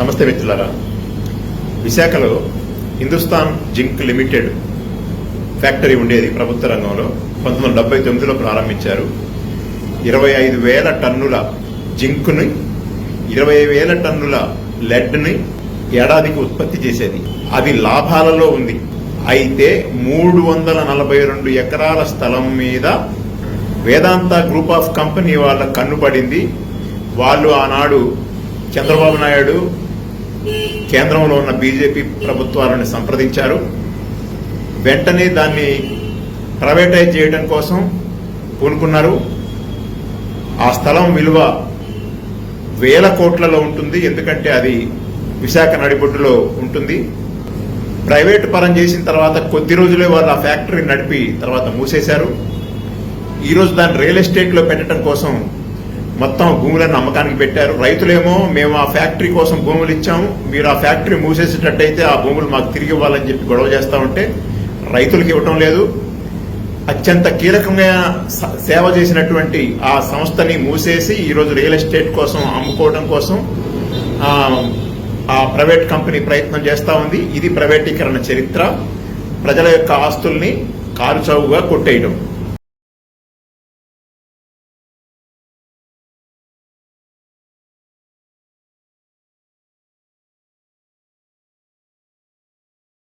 నమస్తే మిత్రులారా. విశాఖలో హిందుస్థాన్ జింక్ లిమిటెడ్ ఫ్యాక్టరీ ఉండేది ప్రభుత్వ రంగంలో. పంతొమ్మిది వందల డెబ్బై తొమ్మిదిలో ప్రారంభించారు. ఇరవై ఐదు వేల టన్నుల జింక్ని ఇరవై వేల టన్నుల లెడ్ని ఏడాదికి ఉత్పత్తి చేసేది. అది లాభాలలో ఉంది. అయితే మూడు వందల నలభై రెండు ఎకరాల స్థలం మీద వేదాంత గ్రూప్ ఆఫ్ కంపెనీ వాళ్ళ కన్నుపడింది వాళ్ళు ఆనాడు చంద్రబాబు నాయుడు కేంద్రంలో ఉన్న బీజేపీ ప్రభుత్వాలను సంప్రదించారు. వెంటనే దాన్ని ప్రైవేటైజ్ చేయడం కోసం పూనుకున్నారు. ఆ స్థలం విలువ వేల కోట్లలో ఉంటుంది. ఎందుకంటే అది విశాఖ నడిబొడ్డులో ఉంటుంది. ప్రైవేట్ పరం చేసిన తర్వాత కొద్ది రోజులే వాళ్ళు ఆ ఫ్యాక్టరీ నడిపి తర్వాత మూసేశారు. ఈరోజు దాన్ని రియల్ ఎస్టేట్లో పెట్టడం కోసం మొత్తం భూములను అమ్మకానికి పెట్టారు. రైతులేమో మేము ఆ ఫ్యాక్టరీ కోసం భూములు ఇచ్చాము. మీరు ఆ ఫ్యాక్టరీ మూసేసేటట్టయితే ఆ భూములు మాకు తిరిగి ఇవ్వాలని చెప్పి గొడవ చేస్తూ ఉంటే రైతులకు ఇవ్వటం లేదు. అత్యంత కీలకంగా సేవ చేసినటువంటి ఆ సంస్థని మూసేసి ఈరోజు రియల్ ఎస్టేట్ కోసం అమ్ముకోవడం కోసం ఆ, ప్రైవేట్ కంపెనీ ప్రయత్నం చేస్తూ ఉంది. ఇది ప్రైవేటీకరణ చరిత్ర. ప్రజల యొక్క ఆస్తుల్ని కారు కొట్టేయడం